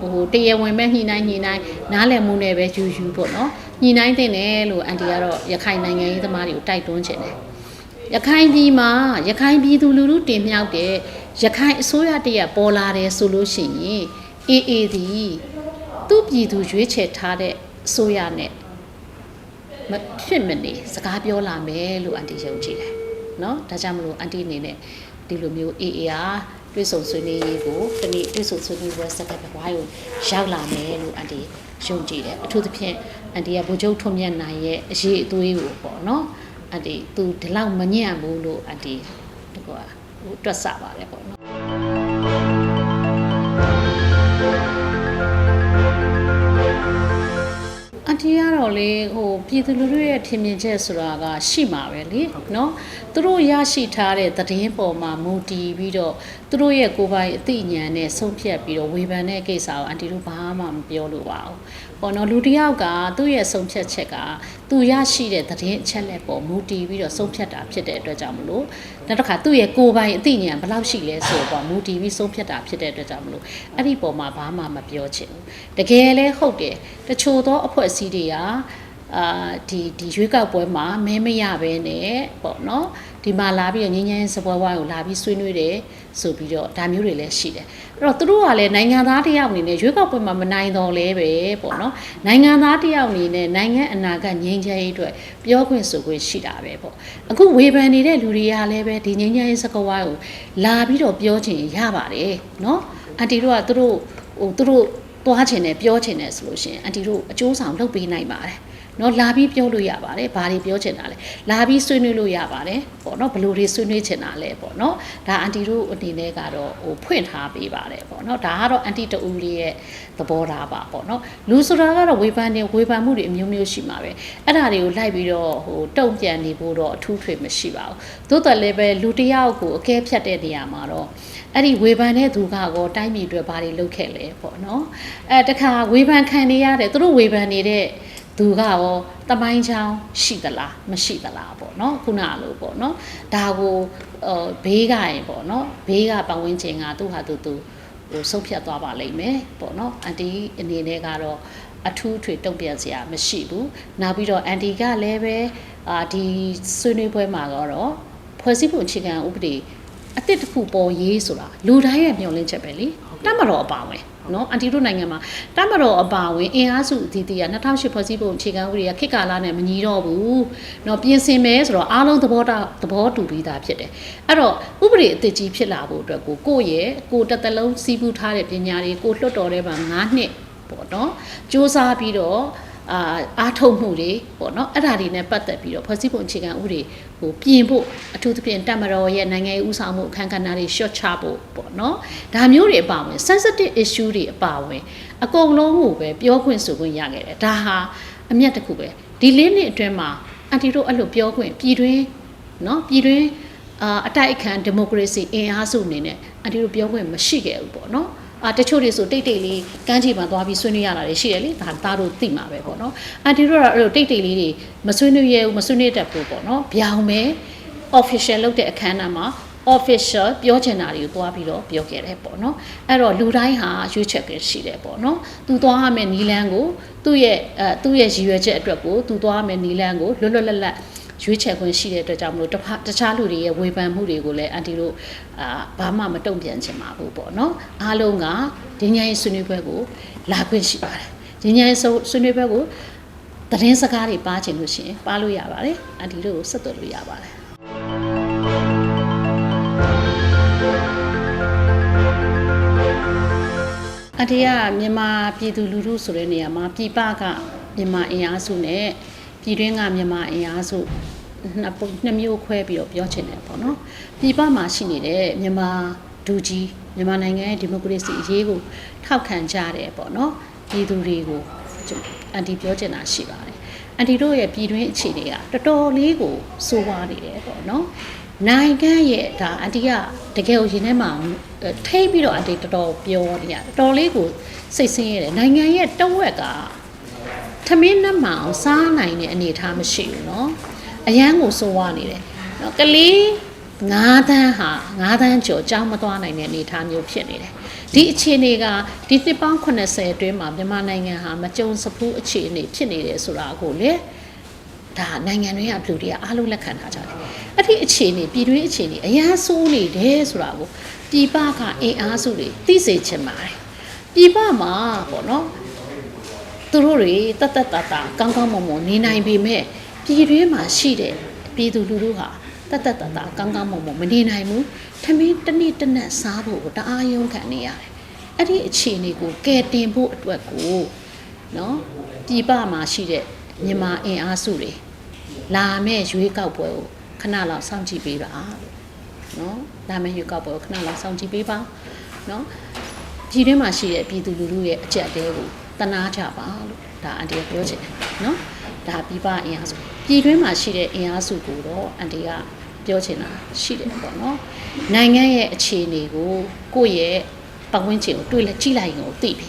ဟိုတရားဝင်မဲ့ညှိနှိုင်းညှိနှိုင်းနားလည်မှုနဲ့ပဲယူယူပေါ့နော်ညှိနှိုင်းတင်တယ်လို့အန်တီကတော့ရခိုင်နိုင်ငံရေးသမားတွေကိုတိုက်တွန်းချင်တယ်ရခိုင်ပြည်မှာရခိုင်ပြည်သူလူထုတင်မြှောက်တဲ့ရခိုင်အစိုးရတရက်ပေါ်လာတယ်ဆိုလို့ရှိရင်အေးအေးဒီ သူ့ပြည်သူရွေးချယ်ထားတဲ့အစိုးရနဲ့မဖြစ်မနေစကားပြောလာမယ်လို့အန်တီယုံကြည်တယ်เนาะဒါကြောင့်မလို့အန်တီအနေနဲ့ဒီလိုမျိုးအေးအေးအားတွေ့ဆုံဆွေးနွေးရေးကိုတနေ့တွေ့ဆုံဆွေးနွေးပွဲစကားပွားကိုရောက်လာမယ်လို့အန်တီယုံကြည်တယ်အထူးသဖြင့်အန်တီကဗိုလ်ချုပ်ထွန်းမြတ်နိုင်ရဲ့အရေးအသွေးကိုပေါ့เนาะ အတီသူဒီလောက်မညံ့ဘူးလို့အတီတကွာဟိုတွက်ဆပါတယ်ပေါ့နော် အတီကတော့လေဟိုပြည်သူလူထုရဲ့ထင်မြင်ချက်ဆိုတာကရှိမှာပဲလေနော်သူတို့ရရှိထားတဲ့သတင်းပေါ်မှာမူတည်ပြီးတော့သူတို့ရဲ့ကိုယ်ပိုင်အသိဉာဏ်နဲ့ဆုံးဖြတ်ပြီးတော့ဝေဖန်တဲ့ကိစ္စကိုအန်တီတို့ဘာမှမပြောလို့ပါဘူးပေါ့နော်လူတစ်ယောက်ကသူ့ရဲ့ဆုံးဖြတ်ချက်ကသူရရှိတဲ့သတင်းအချက်လက်ပေါ်မူတည်ပြီးတော့ဆုံးဖြတ်တာဖြစ်တဲ့အတွက်ကြောင့်မလို့နောက်တစ်ခါသူ့ရဲ့ကိုယ်ပိုင်အသိဉာဏ်ဘယ်လောက်ရှိလဲဆိုတော့မူတည်ပြီးဆုံးဖြတ်တာဖြစ်တဲ့အတွက်ကြောင့်မလို့အဲ့ဒီပေါ်မှာဘာမှမပြောချင်ဘူးတကယ်လဲဟုတ်တယ်တချို့သောအဖွဲ့အစည်းတွေက အာဒီဒီရွေးကောက်ပွဲမှာမဲမရဘဲနဲ့ပေါ့နော်ဒီမှာလာပြီးတော့ငင်းငင်းစပွဲဝိုင်းကိုလာပြီးဆွေးနွေးတယ်ဆိုပြီးတော့ဒါမျိုးတွေလည်းရှိတယ်အဲ့တော့သူတို့ကလည်းနိုင်ငံသားတစ်ယောက်အနေနဲ့ရွေးကောက်ပွဲမှာမနိုင်တော့လဲပဲပေါ့နော်နိုင်ငံသားတစ်ယောက်အနေနဲ့နိုင်ငံအနာဂတ်ငြိမ်းချမ်းရေးအတွက်ပြောခွင့်ဆိုခွင့်ရှိတာပဲပေါ့အခုဝေဖန်နေတဲ့လူတွေကလည်းပဲဒီငြိမ်းချမ်းရေးစကားဝိုင်းကိုလာပြီးတော့ပြောချင်ရပါတယ်နော်အန်တီတို့ကသူတို့ဟိုသူတို့သွားချင်တယ်ပြောချင်တယ်ဆိုလို့ရှိရင်အန်တီတို့အကျိုးဆောင်လုပ်ပေးနိုင်ပါတယ် နော်လာပြီးပြောလို့ရပါတယ်ဘာတွေပြောချင်တာလဲလာပြီးဆွေးနွေးလို့ရပါတယ်ပေါ့နော်ဘယ်လိုတွေဆွေးနွေးချင်တာလဲပေါ့နော်ဒါအန်တီတို့အနေနဲ့ကတော့ဟိုဖွင့်ထားပေးပါတယ်ပေါ့နော်ဒါကတော့အန်တီတူလေးရဲ့သဘောထားပါပေါ့နော်လူဆိုတာကတော့ဝေဖန်နေဝေဖန်မှုတွေအမျိုးမျိုးရှိမှာပဲအဲ့ဒါတွေကိုလိုက်ပြီးတော့ဟိုတုံ့ပြန်နေဖို့တော့အထူးထွေမရှိပါဘူးသို့တော်လည်းပဲလူတစ်ယောက်ကိုအကဲဖြတ်တဲ့နေရာမှာတော့အဲ့ဒီဝေဖန်တဲ့သူကကောတိုင်းပြည်အတွက်ဘာတွေလုပ်ခဲ့လဲပေါ့နော်အဲတခါဝေဖန်ခံနေရတယ်သူတို့ဝေဖန်နေတဲ့ သူကရောတမိုင်းချောင်းရှိသလားမရှိသလားပေါ့နော်ခုနလိုပေါ့နော်ဒါကိုဟိုဘေးကရင်ပေါ့နော်ဘေးကပတ်ဝန်းကျင်ကသူ့ဟာသူသူဟိုဆုံးဖြတ်သွားပါလိမ့်မယ်ပေါ့နော်အန်တီအနေနဲ့ကတော့အထူးထွေတုံ့ပြန်စရာမရှိဘူးနောက်ပြီးတော့အန်တီကလည်းပဲအာဒီဆွေးနွေးပွဲမှာတော့ဖွဲ့စည်းပုံအခြေခံဥပဒေအတစ်တစ်ခုပေါ်ရေးဆိုတာလူတိုင်းရဲ့မျှော်လင့်ချက်ပဲလေ တတ်မတော်အပါဝင်နော်အန်တီတို့နိုင်ငံမှာတတ်မတော်အပါဝင်အင်အားစုအသီးသီးက2008ဖွဲ့စည်းပုံအခြေခံဥပဒေကခေတ်ကာလနဲ့မညီတော့ဘူး။နော်ပြင်ဆင်မယ်ဆိုတော့အားလုံးသဘောတာသဘောတူပြီးသားဖြစ်တယ်။အဲ့တော့ဥပဒေအသစ်ကြီးဖြစ်လာဖို့အတွက်ကိုကိုရဲ့ကိုတက်တလုံးစီးပူးထားတဲ့ပညာတွေကိုလွှတ်တော်ထဲမှာ9နှစ်ပေါ့နော်။စ조사ပြီးတော့ အာအားထုတ်မှုတွေပေါ့နော်အဲ့ဒါတွေနဲ့ပတ်သက်ပြီးတော့ဖွဲ့စည်းပုံအခြေခံဥပဒေဟိုပြင်ဖို့အထူးသဖြင့်တက်မတော်ရဲ့နိုင်ငံရေးဥဆောင်မှုအခမ်းကဏ္ဍတွေ short ချဖို့ပေါ့နော်ဒါမျိုးတွေအပါအဝင် sensitive issue တွေအပါအဝင်အကုန်လုံးကိုပဲပြောခွင့်ဆိုခွင့်ရခဲ့တယ်ဒါဟာအမျက်တစ်ခုပဲဒီလေးနှစ်အတွင်းမှာအန်တီတို့အဲ့လိုပြောခွင့်ပြည်တွင်းနော်ပြည်တွင်းအာအတိုက်အခံဒီမိုကရေစီအင်အားစုအနေနဲ့အန်တီတို့ပြောခွင့်မရှိခဲ့ဘူးပေါ့နော် အာတချို့တွေဆိုတိတ်တိတ်လေးကမ်းခြေမှာသွားပြီးဆွေးနွေးရတာတွေရှိတယ်လေဒါသားတို့သိမှာပဲပေါ့နော်အန်တီတို့ကအဲ့လိုတိတ်တိတ်လေးတွေမဆွေးနွေးရဘူးမဆွေးနွေးတတ်ဘူးပေါ့နော်ဗျောင်မဲ official လုပ်တဲ့အခမ်းအနားမှာ official ပြောချင်တာတွေကိုသွားပြီးတော့ပြောခဲ့တယ်ပေါ့နော်အဲ့တော့လူတိုင်းဟာရွေးချယ်ခွင့်ရှိတယ်ပေါ့နော်သူသွားရမယ့်နီလန်းကိုသူ့ရဲ့အဲသူ့ရဲ့ရည်ရွယ်ချက်အတွက်ကိုသူသွားရမယ့်နီလန်းကိုလွတ်လွတ်လပ်လပ် ရွေးချယ်ခွင့်ရှိတဲ့အတွက်ကြောင့်မလို့တတခြားလူတွေရဲ့ဝေဖန်မှုတွေကိုလည်းအန်တီတို့အာဘာမှမတုံ့ပြန်ချင်ပါဘူးပေါ့နော်အားလုံးကဒီညရင်ဆွေးနွေးပွဲကိုလာခွင့်ရှိပါတယ်ဒီညရင်ဆွေးနွေးပွဲကိုသတင်းစကားတွေပါချင်လို့ရှိရင်ပါလို့ရပါတယ်အန်တီတို့ကိုဆက်သွယ်လို့ရပါတယ်အတေးကမြန်မာပြည်သူလူထုဆိုတဲ့နေရာမှာပြည်ပကမြန်မာအင်အားစုနဲ့ ပြည်တွင်းကမြန်မာအင်အားစုနှစ်ပုံနှစ်မျိုးခွဲပြီးတော့ပြောချင်တယ်ပေါ့နော်ပြည်ပမှာရှိနေတဲ့မြန်မာဒူကြီးမြန်မာနိုင်ငံရဲ့ဒီမိုကရေစီအရေးကိုထောက်ခံကြတယ်ပေါ့နော်ပြည်သူတွေကိုအန်တီပြောချင်တာရှိပါတယ်အန်တီတို့ရဲ့ပြည်တွင်းအခြေအနေကတော်တော်လေးကိုစိုးဝါးနေတယ်ပေါ့နော်နိုင်ငံရဲ့ဒါအန်တီကတကယ်ကိုရင်ထဲမှာထိပြီးတော့အန်တီတော်တော်ပြောနေရတော်တော်လေးကိုစိတ်ဆင်းရဲတယ်နိုင်ငံရဲ့တဝက်က ထမင်းနှမအောင်စားနိုင်တဲ့အနေအထားမရှိဘူးเนาะအရန်ကိုစိုးဝါးနေတယ်เนาะကလေး 9တန်းဟာ9တန်းကျော်ကြောင်းမသွားနိုင်တဲ့အနေအထားမျိုးဖြစ်နေတယ်ဒီအခြေအနေကဒီနှစ်ပေါင်း80အတွင်းမှာမြန်မာနိုင်ငံဟာမကြုံစဖူးအခြေအနေဖြစ်နေတယ်ဆိုတာကိုလေဒါနိုင်ငံတွေကလူတွေကအားလုံးလက်ခံထားကြတယ်အဲ့ဒီအခြေအနေပြည်တွင်းအခြေအနေအများဆိုးနေတယ်ဆိုတာကိုပြည်ပကအင်အားစုတွေသိစေချင်ပါတယ်ပြည်ပမှာပေါ့နော် သူတို့တွေတတ်တတ်တာတာကောင်းကောင်းမွန်မွန်နေနိုင်ပေမဲ့ပြည်တွင်းမှာရှိတဲ့ပြည်သူလူထုဟာတတ်တတ်တာတာကောင်းကောင်းမွန်မွန်မနေနိုင်ဘူးထမင်းတစ်နေ့တစ်နက်စားဖို့ကိုတအားရုန်းခံနေရတယ်အဲ့ဒီအခြေအနေကိုကယ်တင်ဖို့အတွက်ကိုနော်ပြည်ပမှာရှိတဲ့မြန်မာအင်အားစုတွေလာမဲ့ရွေးကောက်ပွဲကိုခဏလောက်စောင့်ကြည့်ပေးပါလို့နော်လာမဲ့ရွေးကောက်ပွဲကိုခဏလောက်စောင့်ကြည့်ပေးပါနော်ပြည်တွင်းမှာရှိတဲ့ပြည်သူလူထုရဲ့အကြက်တဲကို တနာကြပါလို့ဒါအန်တီကပြောချင်တယ်နော်ဒါပြပအင်အားစုပြည်တွင်းမှာရှိတဲ့အင်အားစုကိုတော့အန်တီကပြောချင်တာရှိတယ်ပေါ့နော်နိုင်ငံရဲ့အခြေအနေကိုကိုယ့်ရဲ့ပတ်ဝန်းကျင်ကိုတွေးလက်ကြည့်လိုက်ရင်ကိုသိပြီ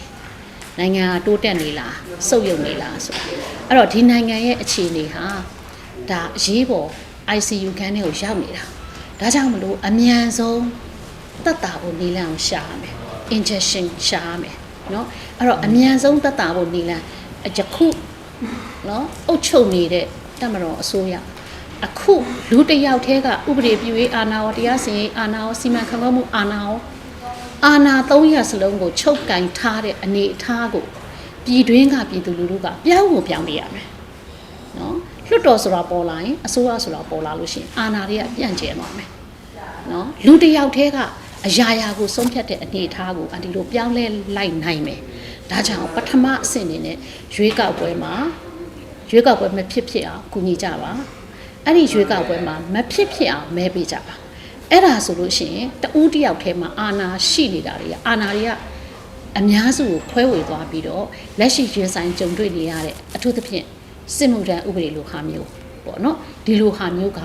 နိုင်ငံကတိုးတက်နေလားစုပ်ယုပ်နေလားဆိုတာအဲ့တော့ဒီနိုင်ငံရဲ့အခြေအနေဟာဒါအရေးပေါ် ICU ခန်းထဲကိုရောက်နေတာဒါကြောင့်မလို့အမြန်ဆုံးတက်တာကိုနီလန်ကိုရှာရမယ် injection ရှာရမယ် เนาะအဲ့တော့အမြန်ဆုံးတက်တာကိုနီလန်ယခုเนาะအုတ်ချုပ်နေတဲ့တက်မတော်အစိုးရအခုလူတစ်ယောက်တည်းကဥပဒေပြုရေးအာဏာရောတရားစီရင်ရေးအာဏာရောစီမံခန့်ခွဲမှုအာဏာရောအာဏာ၃ရပ်စလုံးကိုချုပ်ကင်ထားတဲ့အနေအထားကိုပြည်တွင်းကပြည်သူလူထုကပြောင်းကိုပြောင်းပြရမယ်နော်လွတ်တော်ဆိုတာပေါ်လာရင်အစိုးရဆိုတာပေါ်လာလို့ရှိရင်အာဏာတွေကပြန့်ကျဲသွားမယ် နော်လူတစ်ယောက်တည်းက အရာရာကိုဆုံးဖြတ်တဲ့အနေအထားကိုအန်တီတို့ပြောင်းလဲလိုက်နိုင်မယ်ဒါကြောင့်ပထမအဆင့်အနေနဲ့ရွေးကောက်ပွဲမှာရွေးကောက်ပွဲမဖြစ်ဖြစ်အောင်ကူညီကြပါအဲ့ဒီရွေးကောက်ပွဲမှာမဖြစ်ဖြစ်အောင်မဲပေးကြပါအဲ့ဒါဆိုလို့ရှိရင်တဦးတစ်ယောက်တည်းမှာအာဏာရှိနေတာတွေကအာဏာတွေကအများစုကိုခွဲဝေသွားပြီးတော့လက်ရှိရင်ဆိုင်ကြုံတွေ့နေရတဲ့အထူးသဖြင့်စစ်မှုထမ်းဥပဒေလိုဟာမျိုးပေါ့နော်ဒီလိုဟာမျိုးက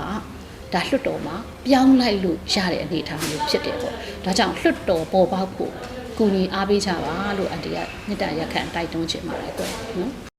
ဒါလွှတ်တော်မှာပြောင်းလိုက်လို့ရတဲ့အနေအထားမျိုးဖြစ်တယ်ပေါ့ဒါကြောင့်လွှတ်တော်ပေါ်ပေါက်ဖို့ကူညီအားပေးကြပါလို့အန်တီကမေတ္တာရက်ခံတိုက်တွန်းချင်ပါတယ်ကွယ်နော်